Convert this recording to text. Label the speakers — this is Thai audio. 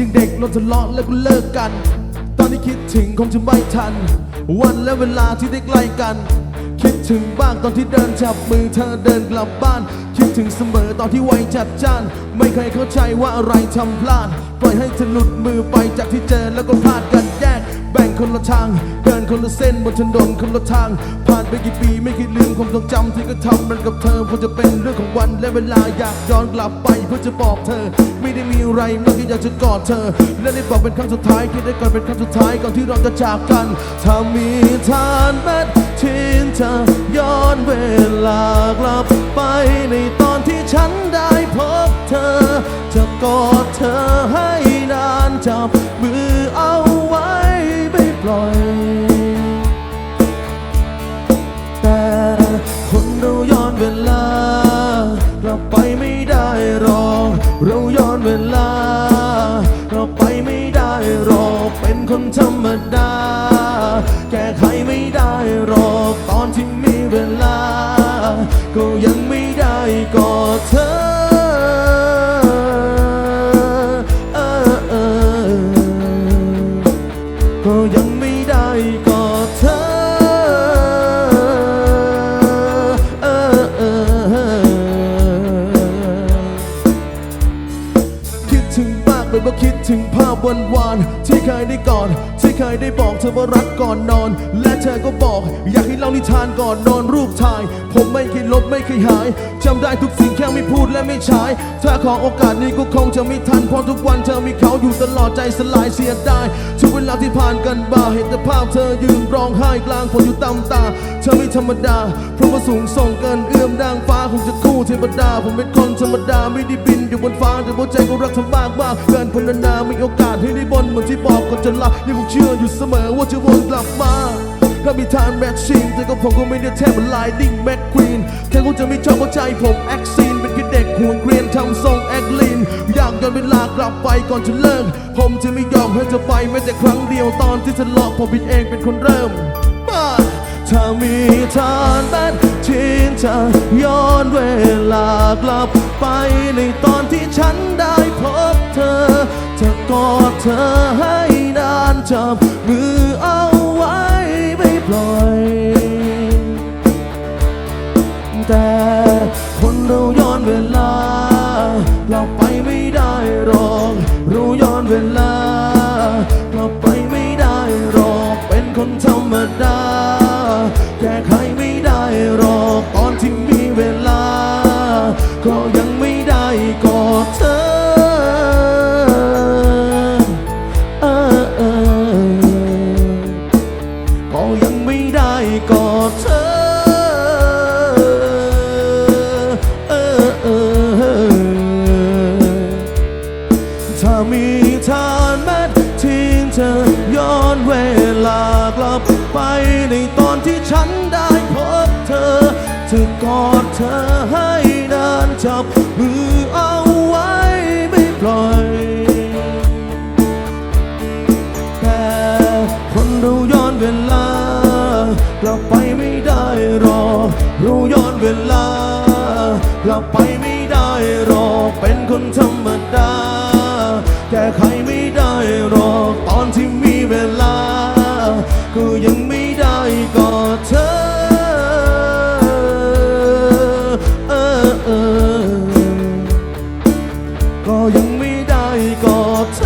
Speaker 1: ยังเด็กเราทะเลาะแล้วก็เลิกกัน ตอนที่คิดถึงคงจะไม่ทัน วันและเวลาที่ได้ใกล้กัน คิดถึงบ้างตอนที่เดินจับมือเธอเดินกลับบ้าน คิดถึงเสมอตอนที่วัยจัดจ้าน ไม่เคยเข้าใจว่าอะไรทำพลาด ปล่อยให้เธอหลุดมือไปจากที่เจอแล้วก็พลาดกันแยก แบ่งคนละทาง คนละเส้นบนถนนคนละทาง ผ่านไปกี่ปีไม่เคยลืมความทรงจำที่ก็ทำมันกับเธอคงจะเป็นเรื่องของวันและเวลาอยากย้อนกลับไปเพื่อจะบอกเธอ ไม่ได้มีอะไรมากแค่อยากจะกอดเธอ และได้บอกเป็นครั้งสุดท้ายคิดได้ก่อนเป็นครั้งสุดท้ายก่อนที่เราจะจากกันถ้ามีทานแม้ที่จะย้อนเวลากลับไปในตอนที่ฉันได้พบเธอ จะกอดเธอให้นานจับมือ ก็ยังไม่ได้กอดเธอเออเออก็ยังไม่ได้กอดเธอเออเออคิดถึงมากเลยว่าคิดถึงภาพวันวานที่ เคยได้กอดที่เคยได้บอกเธอว่ารักก่อนนอน และเธอก็บอก อยากให้เล่านิทานก่อนนอนรูปถ่าย ผมไม่เคยลบไม่เคยหายจำได้ทุกสิ่งแค่ไม่พูด ไม่ใช้ถ้าขอโอกาสนี้ก็คงจะไม่ทันเพราะทุกวันเธอมีเขาอยู่ตลอดใจสลายเสียดายทุกเวลาที่ผ่านกันมาเห็นแต่ภาพเธอยืนร้องไห้กลางฝนอยู่ตามตา เธอไม่ธรรมดา เพราะว่าสูงส่งเกินเอื้อมดังฟ้าคงจะคู่เทวดา ผมเป็นคนธรรมดาไม่ได้บินอยู่บนฟ้าแต่หัวใจก็รักเธอมากมากเกินพรรณนามีโอกาสให้ได้บนเหมือนที่บอกก่อนจะลายังคงเชื่ออยู่เสมอว่าจะวนกลับมา ถ้ามีทางแมทชิ่งแต่ก็ผมก็ไม่ได้แทบเป็นลายดิ้งแมทควีนเธอคงจะไม่ชอบเข้าใจผมแอคซีนเป็นแค่เด็กห่วงเกรียนทำทรงแอคลีนอยากย้อนเวลากลับไปก่อนจะเลิก ผมจะไม่ยอมให้เธอไปแม้แต่ครั้งเดียวตอนที่ทะเลาะผมผิดเองเป็นคนเริ่มมาถ้ามีทางแมทชิ่งจะย้อนเวลากลับไปในตอนที่ฉันได้พบเธอจะกอดเธอให้นานจับมือ ดา แก้ไขไม่ได้หรอกตอนที่มีเวลา ก็ยังไม่ได้กอดเธอเออเออก็ยังไม่ได้กอดเธอถ้ามีทานแม้ที่เธอย้อนเวลากลับ ในตอนที่ฉันได้พบเธอจะกอดเธอให้นานจับมือเอาไว้ไม่ปล่อย แต่คนเราย้อนเวลากลับไปไม่ได้หรอกเราย้อนเวลากลับไปไม่ได้หรอกเป็นคนเธร กอดเธอก็ยังไม่ได้กอดเธอ